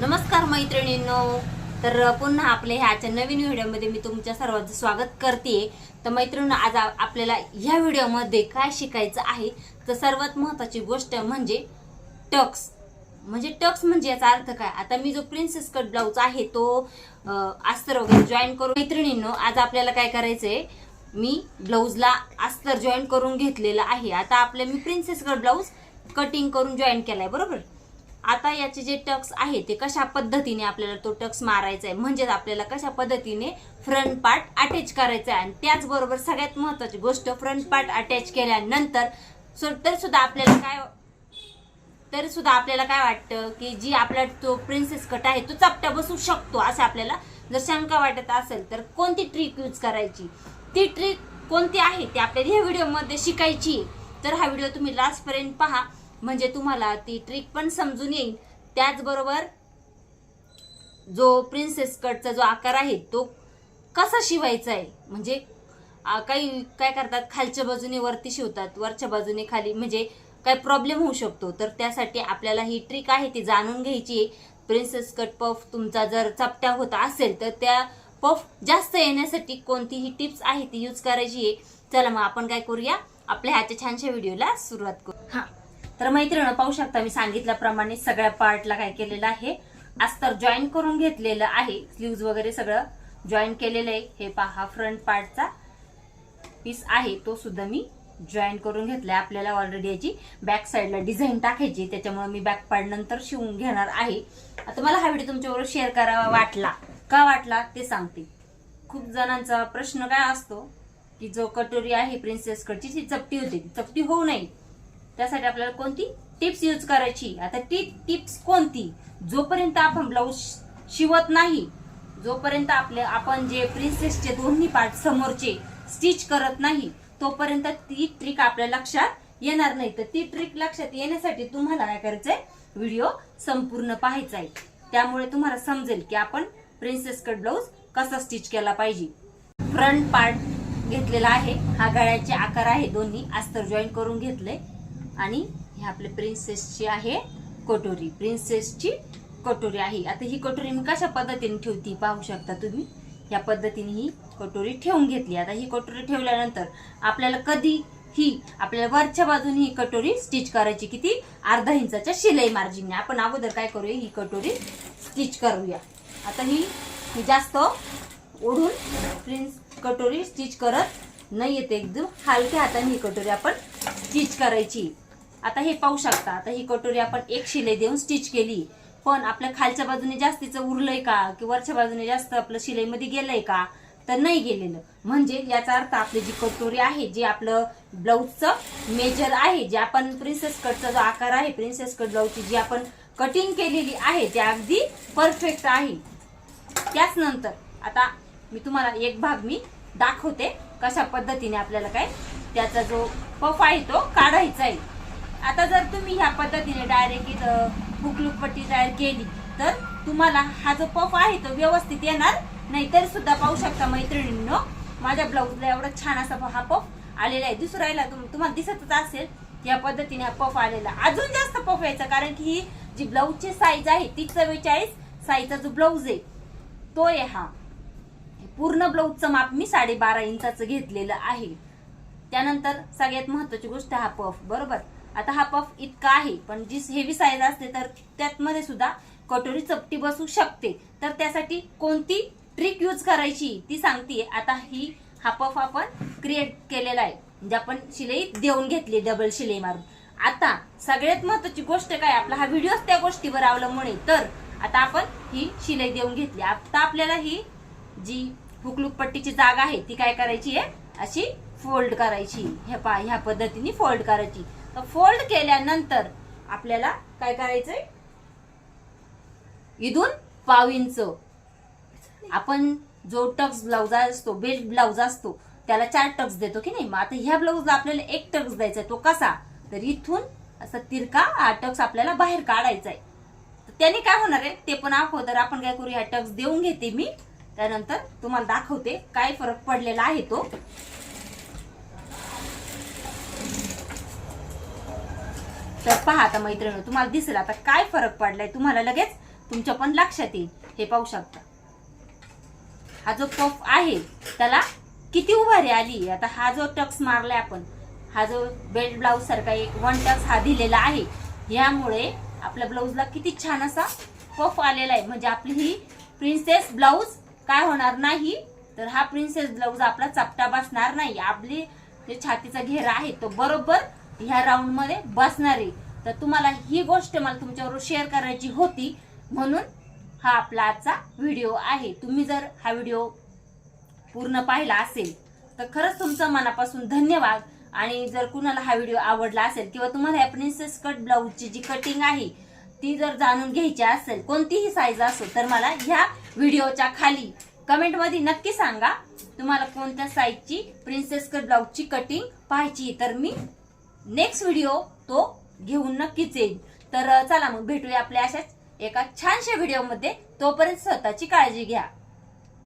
नमस्कार मैत्रिणींनो. तर पुन्हा आपल्या ह्याच्या नवीन व्हिडिओमध्ये मी तुमच्या सर्वांचं स्वागत करते. तर मैत्रिणी आज आपल्याला ह्या व्हिडिओमध्ये काय शिकायचं आहे? तर सर्वात महत्त्वाची गोष्ट म्हणजे टक्स. म्हणजे टक्स म्हणजे याचा अर्थ काय? आता मी जो प्रिन्सेस कट ब्लाऊज आहे तो अस्तर वगैरे जॉईन करून मैत्रिणींनो आज आपल्याला काय करायचंय? मी ब्लाऊजला अस्तर जॉईन करून घेतलेलं आहे. आता आपल्या मी प्रिन्सेस कट ब्लाऊज कटिंग करून जॉईन केलाय बरोबर? आता याचे जे टक्स आहे ते कशा पद्धतीने आपल्याला तो टक्स मारायचा आहे म्हणजेच आपल्याला कशा पद्धतीने फ्रंट पार्ट अटॅच करायचा आहे आणि त्याचबरोबर सगळ्यात महत्वाची गोष्ट फ्रंट पार्ट अटॅच केल्यानंतर तर सुद्धा आपल्याला काय तरी सुद्धा आपल्याला काय वाटतं की जी आपला तो प्रिन्सेस कट आहे तो चपट्या बसू शकतो असं आपल्याला जर शंका वाटत असेल तर कोणती ट्रिक यूज करायची? ती ट्रिक कोणती आहे ती आपल्याला ह्या व्हिडिओमध्ये शिकायची आहे. तर हा व्हिडिओ तुम्ही लास्टपर्यंत पहा. म्हणजे तुम्हाला ती ट्रिक पण समजून येईल. त्याचबरोबर जो प्रिन्सेस कटचा जो आकार आहे तो कसा शिवायचा आहे? म्हणजे काही काय करतात? खालच्या बाजूने वरती शिवतात वरच्या बाजूने खाली म्हणजे काय प्रॉब्लेम होऊ शकतो. तर त्यासाठी आपल्याला ही ट्रिक आहे ती जाणून घ्यायची आहे. प्रिन्सेस कट पफ तुमचा जर चपट्या होत असेल तर त्या पफ जास्त येण्यासाठी कोणतीही टिप्स आहे ती यूज करायची आहे. चला मग आपण काय करूया? आपल्या ह्याच्या छानशा व्हिडिओला सुरुवात करू. हा. तर मैत्रिणी पाहू शकता मी सांगितल्याप्रमाणे सगळ्या पार्टला काय केलेलं आहे. अस्तर जॉईन करून घेतलेलं आहे. स्लीव्ज वगैरे सगळं जॉईन केलेलं आहे. हे पहा फ्रंट पार्टचा पीस आहे. तो सुद्धा मी जॉईन करून घेतलाय. आपल्याला ऑलरेडी याची बॅक साईडला डिझाईन टाकायची त्याच्यामुळे मी बॅक पार्ट नंतर शिवून घेणार आहे. आता मला हा व्हिडिओ तुमच्याबरोबर शेअर करावा वाटला. का वाटला? ते सांगते. खूप जणांचा प्रश्न काय असतो की जो कटोरी आहे प्रिन्सेसकडची ती चपटी होती. ती चपटी होऊ नये. त्यासाठी आपल्याला कोणती? टिप्स यूज करायची. आता ती टिप्स कोणती? जोपर्यंत आपण ब्लाऊज शिवत नाही जोपर्यंत आपले आपण जे प्रिन्सेसचे दोन्ही पार्ट समोरचे स्टिच करत नाही तोपर्यंत ती ट्रिक आपल्या लक्षात येणार नाही. तर ती ट्रिक लक्षात येण्यासाठी तुम्हाला काय करायचंय? व्हिडिओ संपूर्ण पाहायचा आहे. त्यामुळे तुम्हाला समजेल की आपण प्रिन्सेस कट ब्लाऊज कसा स्टिच केला पाहिजे. फ्रंट पार्ट घेतलेला आहे. हा गळ्याचे आकार आहे. दोन्ही अस्तर जॉईन करून घेतले आणि हे आपले प्रिन्सेसची आहे कटोरी. प्रिन्सेसची कटोरी आहे. आता ही कटोरी मी कशा पद्धतीने ठेवती पाहू शकता तुम्ही? या पद्धतीने ही कटोरी ठेवून घेतली. आता ही कटोरी ठेवल्यानंतर आपल्याला कधी ही आपल्याला वरच्या बाजूने ही कटोरी स्टिच करायची किती? अर्धा इंचाच्या शिलाई मार्जिनने. आपण अगोदर काय करूया? ही कटोरी स्टिच करूया. आता ही ही जास्त ओढून प्रिन्स कटोरी स्टिच करत नाही येते एकदम. हलक्या हाताने ही कटोरी आपण स्टिच करायची. आता हे पाहू शकता. आता ही कटोरी आपण एक शिलाई देऊन स्टिच केली. पण आपल्या खालच्या बाजूने जास्तीचं उरलंय का? की वरच्या बाजूने जास्त आपलं शिलाईमध्ये गेलंय का? तर नाही गेलेलं. म्हणजे याचा अर्थ आपली जी कटोरी आहे जे आपलं ब्लाऊजचं मेजर आहे जे आपण प्रिन्सेस कटचा जो आकार आहे प्रिन्सेस कट ब्लाऊजची जी आपण कटिंग केलेली आहे ते अगदी परफेक्ट आहे. त्याच नंतर आता मी तुम्हाला एक भाग मी दाखवते कशा पद्धतीने आपल्याला काय त्याचा जो पफ आहे तो काढायचा आहे. आता जर तुम्ही ह्या पद्धतीने डायरेक्ट इथं हुकलूक पट्टी तयार केली तर तुम्हाला हा जो पफ आहे तो व्यवस्थित येणार. नाही तर सुद्धा पाहू शकता मैत्रिणींनो माझ्या ब्लाऊजला एवढा छान असा हा पफ आलेला आहे. दुसऱ्याला तुम- तुम्हाला दिसतच असेल या पद्धतीने हा पफ आलेला. अजून जास्त पफ यायचा कारण की ही जी ब्लाऊजची साईज आहे ती चव्वेचाळीस साईजचा जो ब्लाऊज आहे तो आहे हा. पूर्ण ब्लाऊजचं माप मी साडेबारा इंचाचं घेतलेलं आहे. त्यानंतर सगळ्यात महत्वाची गोष्ट हा पफ बरोबर? आता हा पफ इतका आहे पण जी हेवी साईज असते तर त्यातमध्ये सुद्धा कटोरी चपटी बसू शकते. तर त्यासाठी कोणती ट्रिक यूज करायची ती सांगते आता ही हा पफ आपण क्रिएट केलेला आहे. म्हणजे आपण शिलाई देऊन घेतली डबल शिलाई मारून. आता सगळ्यात महत्वाची गोष्ट काय आपला हा व्हिडिओच त्या गोष्टीवर अवलंबून आहे. तर आता आपण ही शिलाई देऊन घेतली. आता आपल्याला ही जी हुकलूक पट्टीची जागा आहे ती काय करायची आहे? अशी फोल्ड करायची. हे पा ह्या पद्धतीने फोल्ड करायची. फोल्ड केल्यानंतर आपल्याला काय करायचंय? इथून पाव इंच. आपण जो टक्स ब्लाउज असतो बेल्ट ब्लाउज असतो त्याला चार टक्स देतो की नाही? मग आता ह्या ब्लाउजला आपल्याला एक टक्स द्यायचा तो कसा? तर इथून असा तिरका हा टक्स आपल्याला बाहेर काढायचा आहे तर त्याने काय होणार आहे? ते पण अगोदर आपण काय करू ह्या टक्स देऊन घेते मी. त्यानंतर तुम्हाला दाखवते काय फरक पडलेला आहे तो. तर पहा आता मैत्रिणी तुम्हाला दिसेल आता काय फरक पडलाय? तुम्हाला लगेच तुमच्या पण लक्षात येईल. हे पाहू शकता. हा जो पफ आहे त्याला किती उभारी आली आता हा जो टक्स मारलाय आपण हा जो बेल्ट ब्लाऊज सारखा एक वन टक्स हा दिलेला आहे यामुळे आपल्या ब्लाऊजला किती छान असा पफ आलेला आहे. म्हणजे आपली ही प्रिन्सेस ब्लाऊज काय होणार नाही? तर हा प्रिन्सेस ब्लाऊज आपला चपटा बसणार नाही. आपली जे छातीचा घेरा आहे तो बरोबर ह्या राऊंडमध्ये बसणार. आहे तर तुम्हाला ही गोष्ट मला तुमच्याबरोबर शेअर करायची होती. म्हणून हा आपला आजचा व्हिडिओ आहे. तुम्ही जर हा व्हिडिओ पूर्ण पाहिला असेल तर खरंच तुमचं मनापासून धन्यवाद. आणि जर कुणाला हा व्हिडिओ आवडला असेल किंवा तुम्हाला या प्रिन्सेस कट ब्लाऊजची जी कटिंग आहे ती जर जाणून घ्यायची असेल कोणतीही साईज असो तर मला ह्या व्हिडिओच्या खाली कमेंटमध्ये नक्की सांगा. तुम्हाला कोणत्या साईजची प्रिन्सेस कट ब्लाऊजची कटिंग पाहायची तर मी नेक्स्ट व्हिडिओ तो घेऊन नक्कीच येईल. तर चला मग भेटूया आपल्या अशाच एका छानशा व्हिडिओमध्ये तोपर्यंत स्वतःची काळजी घ्या.